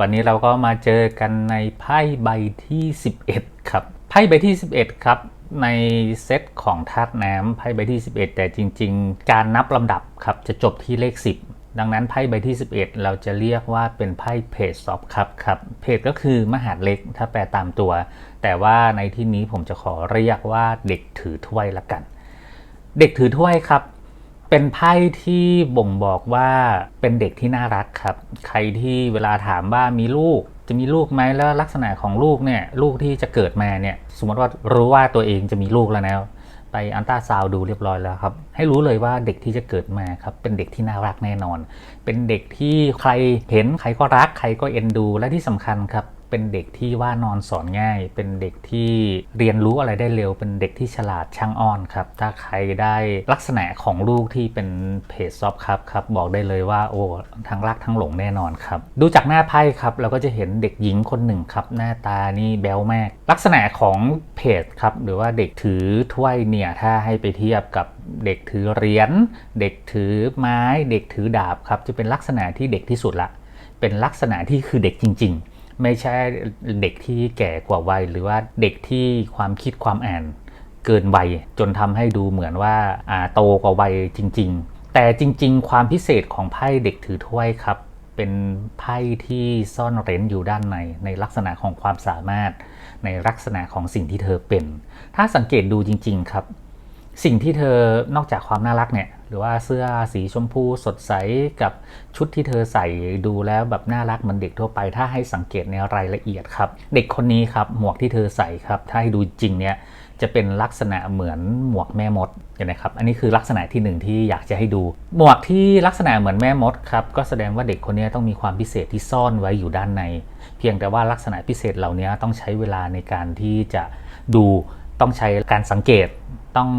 วันนี้เราก็มาเจอกันในไพ่ใบที่ 11 ครับ ไพ่ใบที่ 11 ครับ ในเซตของธาตุน้ำไพ่ใบที่ 11 แต่จริง ๆ การนับลำดับครับจะจบที่เลข 10ดังนั้นไพ่ใบที่ 11 เราจะเรียกว่าเป็นไพ่เพจซอฟครับครับเพจก็คือมหาดเล็กถ้าแปลตามตัว แต่ว่าในที่นี้ผมจะขอเรียกว่าเด็กถือถ้วยละกัน เด็กถือถ้วยครับ เป็นไพ่ที่บ่งบอกว่าเป็นเด็กที่น่ารักครับ ใครที่เวลาถามว่ามีลูกจะมีลูกไหมแล้วลักษณะของลูกเนี่ยลูกที่จะเกิดมาเนี่ยสมมติว่ารู้ว่าตัวเองจะมีลูกแล้วนะไปอันต้าซาวดูเรียบร้อยแล้วครับ ให้รู้เลยว่าเด็กที่จะเกิดมาครับ เป็นเด็กที่น่ารักแน่นอน เป็นเด็กที่ใครเห็นใครก็รักใครก็เอ็นดู และที่สำคัญครับ เป็นเด็กที่ว่านอนสอนง่าย เป็นเด็กที่เรียนรู้อะไรได้เร็ว เป็นเด็กที่ฉลาดช่างอ้อนครับ ถ้าใครได้ลักษณะของลูกที่เป็นเพจซอฟครับครับบอกได้เลยว่าโอ้ทั้งรักทั้งหลงแน่นอนครับ ดูจากหน้าไพ่ครับเราก็จะเห็นเด็กหญิงคนหนึ่งครับ หน้าตานี่แบ๊วมากลักษณะของเพจครับหรือว่าเด็กถือถ้วยเนี่ยถ้าให้ไปเทียบกับเด็กถือเหรียญเด็กถือไม้ เด็กถือดาบครับจะเป็นลักษณะที่เด็กที่สุดละ เป็นลักษณะที่คือเด็กจริง ๆ ไม่ใช่เด็กที่แก่กว่าวัย หรือว่าเด็กที่ความคิดความอ่านเกินวัยจนทำให้ดูเหมือนว่าอ่าโตกว่าวัยจริง ๆ แต่จริง ๆ ความพิเศษของไพ่เด็กถือถ้วยครับ เป็นไพ่ที่ซ่อนเร้นอยู่ด้านใน ในลักษณะของความสามารถ ในลักษณะของสิ่งที่เธอเป็น ถ้าสังเกตดูจริง ๆ ครับ สิ่งที่เธอนอกจากความน่ารักเนี่ย หรือว่าเสื้อสีชมพูสดใสกับชุดที่เธอใส่ดูแล้วแบบน่ารักเหมือนเด็กทั่วไป ถ้าให้สังเกตในรายละเอียดครับ เด็กคนนี้ครับหมวกที่เธอใส่ครับ ถ้าให้ดูจริงเนี่ยจะเป็นลักษณะเหมือนหมวกแม่มดเห็นไหมครับ อันนี้คือลักษณะที่หนึ่งที่อยากจะให้ดู หมวกที่ลักษณะเหมือนแม่มดครับ ก็แสดงว่าเด็กคนนี้ต้องมีความพิเศษที่ซ่อนไว้อยู่ด้านใน เพียงแต่ว่าลักษณะพิเศษเหล่านี้ต้องใช้เวลาในการที่จะดู ต้องใช้การสังเกต ต้อง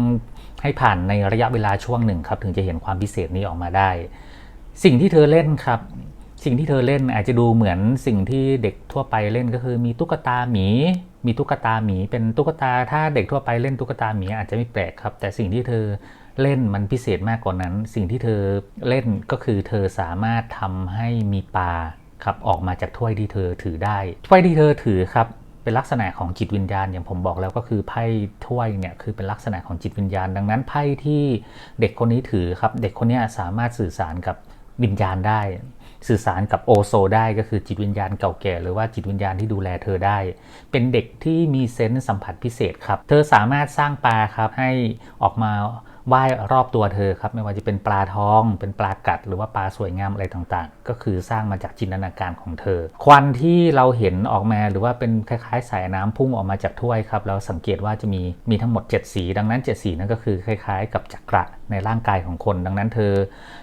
ให้ผ่านในระยะเวลาช่วงหนึ่งครับถึงจะเห็นความพิเศษนี้ออกมาได้ สิ่งที่เธอเล่นครับ สิ่งที่เธอเล่นอาจจะดูเหมือนสิ่งที่เด็กทั่วไปเล่นก็คือมีตุ๊กตาหมี มีตุ๊กตาหมี เป็นตุ๊กตาถ้าเด็กทั่วไปเล่นตุ๊กตาหมีอาจจะไม่แปลกครับ แต่สิ่งที่เธอเล่นมันพิเศษมากกว่านั้น สิ่งที่เธอเล่นก็คือเธอสามารถทำให้มีปลาครับออกมาจากถ้วยที่เธอถือได้ถ้วยที่เธอถือครับ เป็นลักษณะของจิตวิญญาณ อย่างผมบอกแล้วก็คือไพ่ถ้วยเนี่ยคือเป็นลักษณะของจิตวิญญาณ ดังนั้นไพ่ที่เด็กคนนี้ถือครับ เด็กคนนี้สามารถสื่อสารกับวิญญาณได้ สื่อสารกับโอโซได้ก็คือจิตวิญญาณเก่าแก่ หรือว่าจิตวิญญาณที่ดูแลเธอได้ เป็นเด็กที่มีเซนส์สัมผัสพิเศษครับ เธอสามารถสร้างปลาครับให้ออกมา ว่ายรอบตัวเธอครับ ไม่ว่าจะเป็นปลาทอง เป็นปลากัด หรือว่าปลาสวยงามอะไรต่างๆ ก็คือสร้างมาจากจินตนาการของเธอ ควันที่เราเห็นออกมาหรือว่าเป็นคล้ายๆ สายน้ำพุ่งออกมาจากถ้วยครับ เราสังเกตว่าจะมีมีทั้งหมด 7 สี ดังนั้น 7 สีนั่นก็คือคล้ายๆ กับจักระในร่างกายของคน ดังนั้นเธอ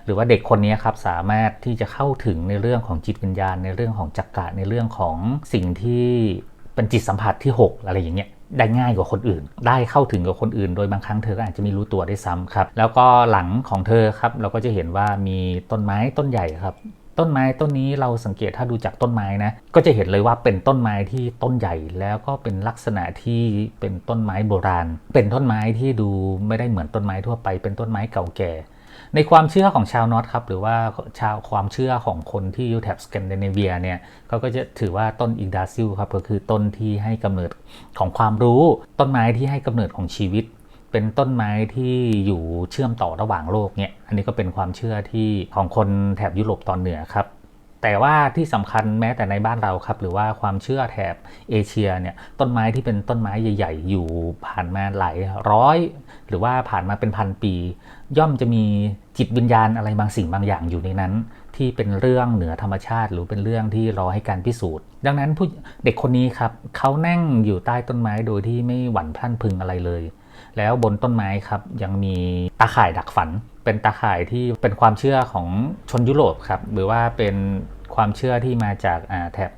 หรือว่าเด็กคนนี้ครับสามารถที่จะเข้าถึงในเรื่องของจิตวิญญาณ ในเรื่องของจักระในเรื่องของสิ่งที่เป็นจิตสัมผัสที่ 6 อะไรอย่างเงี้ย ได้ง่ายกว่าคนอื่น ได้เข้าถึงกับคนอื่น โดยบางครั้งเธอก็อาจจะไม่รู้ตัวได้ซ้ำครับ แล้วก็หลังของเธอครับ เราก็จะเห็นว่ามีต้นไม้ต้นใหญ่ครับ ต้นไม้ต้นนี้เราสังเกตถ้าดูจากต้นไม้นะ ก็จะเห็นเลยว่าเป็นต้นไม้ที่ต้นใหญ่แล้วก็เป็นลักษณะที่เป็นต้นไม้โบราณ เป็นต้นไม้ที่ดูไม่ได้เหมือนต้นไม้ทั่วไป เป็นต้นไม้เก่าแก่ ในความเชื่อของชาวนอตครับหรือว่าชาวความเชื่อของคนที่อยู่แถบสแกนดิเนเวียเนี่ยเขาก็จะถือว่าต้นอิกดาซิลครับก็คือต้นที่ให้กำเนิดของความรู้ ต้นไม้ที่ให้กำเนิดของชีวิต เป็นต้นไม้ที่อยู่เชื่อมต่อระหว่างโลกเนี่ยอันนี้ก็เป็นความเชื่อที่ของคนแถบยุโรปตอนเหนือครับ แต่ว่าที่สำคัญแม้แต่ในบ้านเราครับ หรือว่าความเชื่อแถบเอเชียเนี่ยต้นไม้ที่เป็นต้นไม้ใหญ่ ๆ อยู่ผ่านมาหลายร้อย หรือว่าผ่านมาเป็นพันปี ย่อมจะมีจิตวิญญาณอะไรบางสิ่งบางอย่างอยู่ในนั้น ที่เป็นเรื่องเหนือธรรมชาติ หรือเป็นเรื่องที่รอให้การพิสูจน์ ดังนั้นผู้เด็กคนนี้ครับเขานั่งอยู่ใต้ต้นไม้โดยที่ไม่หวั่นพลันพึงอะไรเลย แล้วบนต้นไม้ครับยังมีตาข่ายดักฝัน เป็นตาข่ายที่เป็นความเชื่อของชนยุโรปครับหรือว่าเป็นความเชื่อที่มาจากแถบ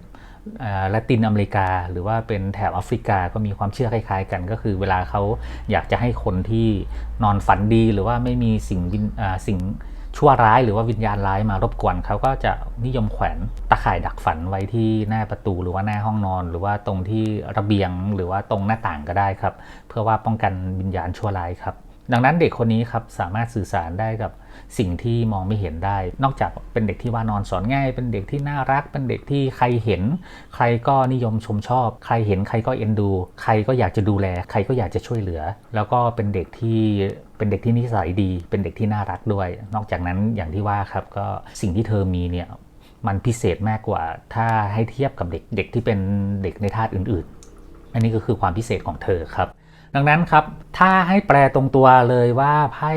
ละตินอเมริกา หรือว่าเป็นแถบแอฟริกาก็มีความเชื่อคล้ายๆกัน ก็คือเวลาเขาอยากจะให้คนที่นอนฝันดี หรือว่าไม่มีสิ่งวิญสิ่งชั่วร้ายหรือว่าวิญญาณร้ายมารบกวนเขาก็จะนิยมแขวนตะข่ายดักฝันไว้ที่หน้าประตูหรือว่าหน้าห้องนอน หรือว่าตรงที่ระเบียงหรือว่าตรงหน้าต่างก็ได้ครับ เพื่อว่าป้องกันวิญญาณชั่วร้ายครับ ดังนั้นเด็กคนนี้ครับสามารถสื่อสารได้กับสิ่งที่มองไม่เห็นได้ นอกจากเป็นเด็กที่ว่านอนสอนง่าย เป็นเด็กที่น่ารัก เป็นเด็กที่ใครเห็น ใครก็นิยมชมชอบ ใครเห็นใครก็เอ็นดู ใครก็อยากจะดูแล ใครก็อยากจะช่วยเหลือ แล้วก็เป็นเด็กที่เป็นเด็กที่นิสัยดี เป็นเด็กที่น่ารักด้วย นอกจากนั้นอย่างที่ว่าครับก็สิ่งที่เธอมีเนี่ยมันพิเศษมากกว่า ถ้าให้เทียบกับเด็กเด็กที่เป็นเด็กในธาตุอื่น ๆ อันนี้ก็คือความพิเศษของเธอครับ ดังนั้นครับ ถ้าให้แปลตรงตัวเลยว่าไพ่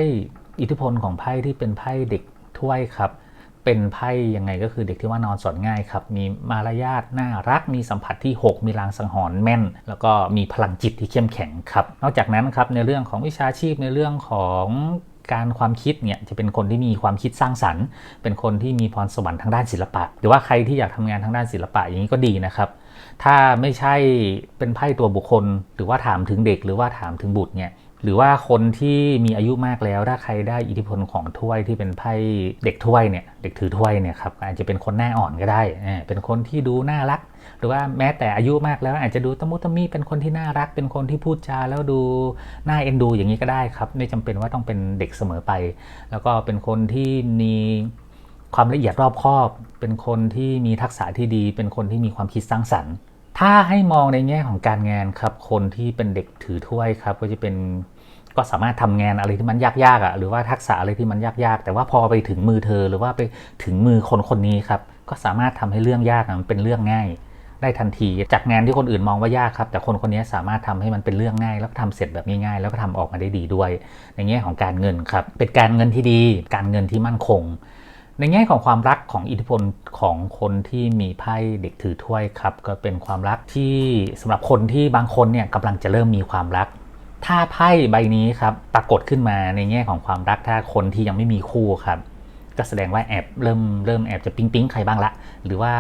อิทธิพลของไพ่ที่เป็นไพ่เด็กถ้วยครับ เป็นไพ่ยังไงก็คือเด็กที่ว่านอนสอนง่ายครับ มีมารยาทน่ารัก มีสัมผัสที่ 6 มีลางสังหรณ์แม่น แล้วก็มีพลังจิตที่เข้มแข็งครับ นอกจากนั้นครับในเรื่องของวิชาชีพในเรื่องของ การความคิดเนี่ยจะเป็นคนที่มีความคิดสร้างสรรค์ เป็นคนที่มีพรสวรรค์ทางด้านศิลปะ หรือว่าใครที่อยากทำงานทางด้านศิลปะอย่างนี้ก็ดีนะครับ ถ้าไม่ใช่เป็นไพ่ตัวบุคคล หรือว่าถามถึงเด็ก หรือว่าถามถึงบุตรเนี่ยหรือว่าคนที่มีอายุมากแล้วถ้าใครได้อิทธิพลของถ้วยที่เป็นไพ่เด็กถ้วยเนี่ยเด็กถือถ้วยเนี่ยครับอาจจะเป็นคนหน้าอ่อนก็ได้ เป็นคนที่ดูน่ารัก หรือว่าแม้แต่อายุมากแล้ว อาจจะดูตะมุตะมิเป็นคนที่น่ารัก เป็นคนที่พูดจาแล้วดูน่าเอ็นดูอย่างนี้ก็ได้ครับ ไม่จำเป็นว่าต้องเป็นเด็กเสมอไป แล้วก็เป็นคนที่มีความละเอียดรอบคอบ เป็นคนที่มีทักษะที่ดี เป็นคนที่มีความคิดสร้างสรรค์ ถ้าให้มองในแง่ของการงานครับ คนที่เป็นเด็กถือถ้วยครับ ก็จะเป็นก็สามารถทำงานอะไรที่มันยากๆอะหรือว่าทักษะอะไรที่มันยากๆ แต่ว่าพอไปถึงมือเธอหรือว่าไปถึงมือคนคนนี้ครับ ก็สามารถทำให้เรื่องยากมันเป็นเรื่องง่าย ได้ทันที จากงานที่คนอื่นมองว่ายากครับ แต่คนคนนี้สามารถทำให้มันเป็นเรื่องง่าย แล้วก็ทำเสร็จแบบง่ายๆ แล้วก็ทำออกมาได้ดีด้วย ในแง่ของการเงินครับ เป็นการเงินที่ดี การเงินที่มั่นคง ในแง่ของความรักของอิทธิพลของคนที่มีไพ่เด็กถือถ้วยครับ ก็เป็นความรักที่สำหรับคนที่บางคนเนี่ยกำลังจะเริ่มมีความรักถ้าไพ่ใบนี้ครับปรากฏขึ้นมาในแง่ของความรักถ้าคนที่ยังไม่มีคู่ครับ ก็แสดงว่าแอบเริ่มเริ่มแอบจะปิ๊งปิ๊งใครบ้างละ หรือว่า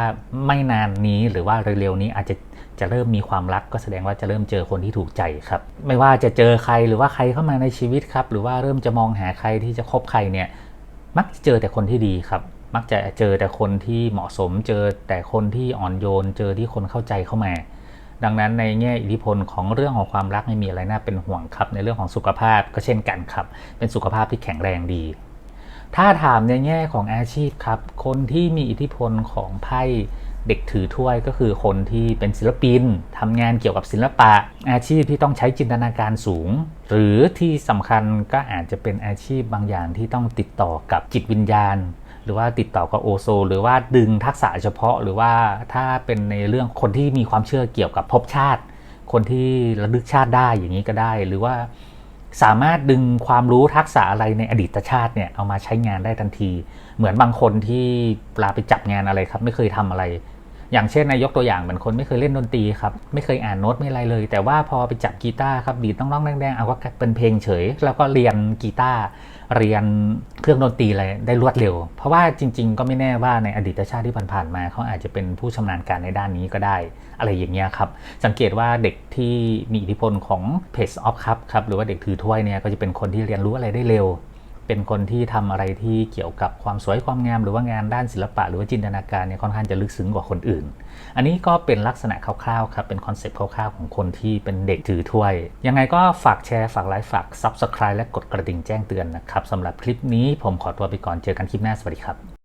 ไม่นานนี้หรือว่าเร็วๆนี้อาจจะจะเริ่มมีความรักก็แสดงว่าจะเริ่มเจอคนที่ถูกใจครับ ไม่ว่าจะเจอใครหรือว่าใครเข้ามาในชีวิตครับ หรือว่าเริ่มจะมองหาใครที่จะคบใครเนี่ยมักจะเจอแต่คนที่ดีครับ มักจะเจอแต่คนที่เหมาะสม เจอแต่คนที่อ่อนโยน เจอที่คนเข้าใจเข้ามา ดังนั้นในแง่อิทธิพลของเรื่องของความรักไม่มีอะไรน่าเป็นห่วงครับ ในเรื่องของสุขภาพก็เช่นกันครับ เป็นสุขภาพที่แข็งแรงดี ถ้าถามในแง่ของอาชีพครับ คนที่มีอิทธิพลของไพ่เด็กถือถ้วยก็คือคนที่เป็นศิลปินทำงานเกี่ยวกับศิลปะ อาชีพที่ต้องใช้จินตนาการสูง หรือที่สำคัญก็อาจจะเป็นอาชีพบางอย่างที่ต้องติดต่อกับจิตวิญญาณ หรือว่าติดต่อกับโอโซ หรือว่าดึงทักษะเฉพาะ หรือว่าถ้าเป็นในเรื่องคนที่มีความเชื่อเกี่ยวกับภพชาติ คนที่ระลึกชาติได้อย่างนี้ก็ได้ หรือว่า สามารถดึงความรู้ทักษะอะไรในอดีตชาติเนี่ยเอามาใช้งานได้ทันที เหมือนบางคนที่ปลาไปจับงานอะไรครับ ไม่เคยทำอะไร อย่างเช่นนายกตัวอย่างเหมือนคนไม่เคยเล่นดนตรีครับไม่เคยอ่านโน้ตไม่อะไรเลย แต่ว่าพอไปจับกีตาร์ครับดีดต้องร้องแดงๆเอาก็เป็นเพลงเฉย แล้วก็เรียนกีตาร์ เรียนเครื่องดนตรีอะไรได้รวดเร็ว เพราะว่าจริง ๆ ก็ไม่แน่ว่าในอดีตชาติที่ผ่านๆมาเขาอาจจะเป็นผู้ชำนาญการในด้านนี้ก็ได้อะไรอย่างเงี้ยครับ สังเกตว่าเด็กที่มีอิทธิพลของ Page of Cup ครับหรือว่าเด็กถือถ้วยเนี่ยก็จะเป็นคนที่เรียนรู้อะไรได้เร็ว เป็นคนที่ทำอะไรที่เกี่ยวกับความสวยความงามหรือว่างานด้านศิลปะ หรือว่าจินตนาการเนี่ยค่อนข้างจะลึกซึ้งกว่าคนอื่น อันนี้ก็เป็นลักษณะคร่าวๆครับเป็นคอนเซปต์คร่าวๆของคนที่เป็นเด็กถือถ้วย ยังไงก็ฝากแชร์ฝากไลค์ฝาก Subscribe และกดกระดิ่งแจ้งเตือนนะครับสำหรับคลิปนี้ผมขอตัวไปก่อนเจอกันคลิปหน้าสวัสดีครับ